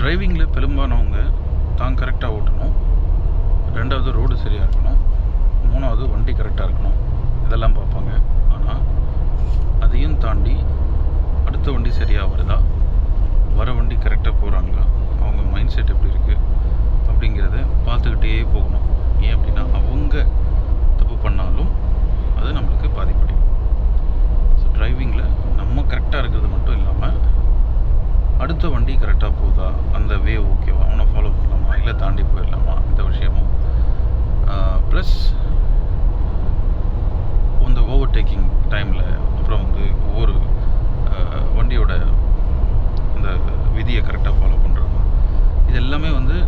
டிரைவிங்கில் பெரும்பாலானவங்க தான் கரெக்டாக ஓட்டணும். ரெண்டாவது ரோடு சரியாக இருக்கணும். மூணாவது வண்டி கரெக்டாக இருக்கணும். இதெல்லாம் பார்ப்பாங்க. ஆனால் அதையும் தாண்டி அடுத்த வண்டி சரியாக வருதா? அடுத்த வண்டி கரெக்டாக போகுதா? அந்த வே? ஓகேவா அவனை ஃபாலோ பண்ணலாமா? இல்லை தாண்டி போயிடலாமா? இந்த விஷயமும். ப்ளஸ் இந்த ஓவர்டேக்கிங் டைமில் அப்புறம் வந்து ஒவ்வொரு வண்டியோட இந்த விதியை கரெக்டாக ஃபாலோ பண்ணுறதும் இது எல்லாமே வந்து